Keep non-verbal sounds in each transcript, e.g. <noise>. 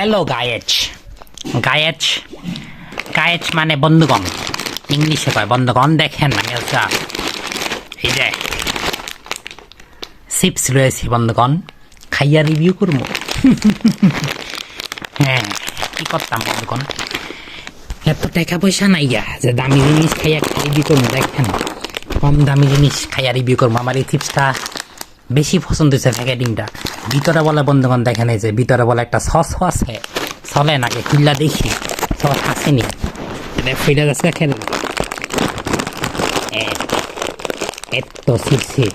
Hello গায়েচ গায়েচ গায়েচ মানে বন্ধুগণ। ইংলিশে কয় বন্ধুগণ, দেখেন মানে এই যে চিপস রয়েছে বন্ধুগণ, খাইয়া রিভিউ করব। <laughs> হ্যাঁ কি করতাম বন্ধুগণ? এত টাকা পয়সা নাই গা, যে দামি জিনিস খাইয়া রিভিউ করব, দেখেন। কম দামি জিনিস খাইয়া রিভিউ করব, আমার এই চিপসটা বেশি পছন্দ হয়েছে প্যাকেটিংটা ভিতরে বলে, বন্ধুগণ, দেখেন যে ভিতরে বলে একটা সস আছে। চলে নাকি খুললা দেখি। সস আসেনি ফিরে যাচ্ছে খেলে এত সিরসি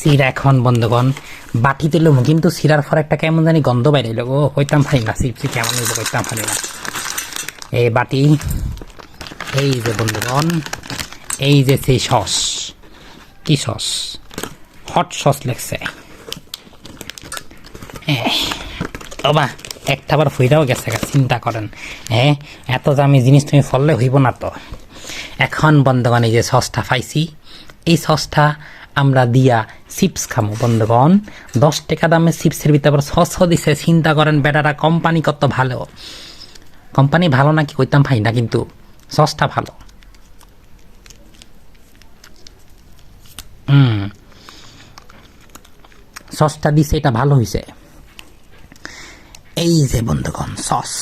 সির এখন, বন্ধুগণ। বাটি তুললাম কিন্তু সিরার পর একটা কেমন জানি গন্ধ বাইরে ও, হইতাম পারি না সিপসি কেমন হইব, হইতাম পারি না। এই বাটি, এই যে বন্ধুগণ, এই যে সেই সস। কি সস? হট সস লেগছে। ওবা একটা বার ফুইরাও গেছে চিন্তা করেন। হ্যাঁ এত দামি জিনিস তুমি ফললে হইব না তো। এখন বন্ধগণ, এই যে সসটা পাইছি, এই সসটা আমরা দিয়া চিপস খামো বন্ধগণ। দশ টাকা দামে চিপসের ভিতরে আবার সসও দিছে, চিন্তা করেন বেটারা, কোম্পানি কত ভালো। কোম্পানি ভালো নাকি কইতাম ভাই না, কিন্তু সসটা ভালো। হুম সসটা দিছে, এটা ভালো হয়েছে যে বন্ধুগণ, সস।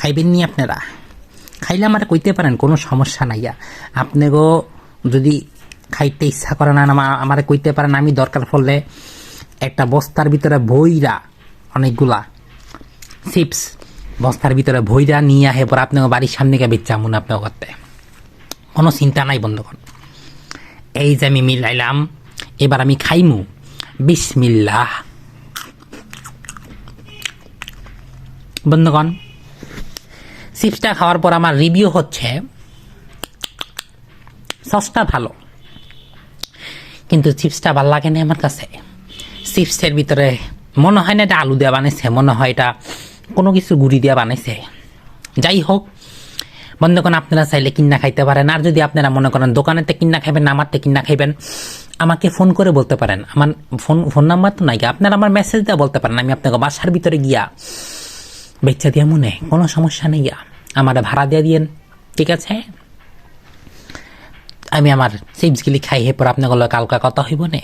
খাইবেন নি আপনারা? খাইলে আমার কইতে পারেন, কোনো সমস্যা নাই আপনাকেও যদি খাইতে ইচ্ছা করে না আমার কইতে পারেন, আমি দরকার পড়লে একটা বস্তার ভিতরে বইরা অনেকগুলা চিপস বস্তার ভিতরে ভইরা নিয়ে আহে, পর আপনাকে বাড়ির সামনে গিয়ে বেচা মনে আপনাকে করতে। কোনো চিন্তা নাই বন্ধুগণ। এই যে আমি মিলাইলাম, এবার আমি খাইমু। বিসমিল্লাহ। বন্ধুগণ চিপসটা খাওয়ার পর আমার রিভিউ হচ্ছে সসটা ভালো, কিন্তু চিপসটা ভালো লাগে না আমার কাছে। চিপসের ভিতরে মনে হয় না এটা আলু দেওয়া বানাইছে, মনে হয় এটা কোনো কিছু গুড়ি দেওয়া বানাইছে। যাই হোক, বন্ধুগণ, আপনারা চাইলে কিনা খাইতে পারেন, আর যদি আপনারা মনে করেন দোকানেতে কিনা খাইবেন না আমারতে কিনা খাইবেন, আমাকে ফোন করে বলতে পারেন। আমার ফোন ফোন নাম্বার তো নাই আপনারা আমার মেসেজ দেওয়া বলতে পারেন, আমি আপনাকে বাসার ভিতরে গিয়া বেচা দিয়া মনে কোনো সমস্যা নেই আমার ভাড়া দিয়ে দিয়েন, ঠিক আছে? আমি আমার চিপসগুলি খাই হে পর আপনার কালকা কথা হইব না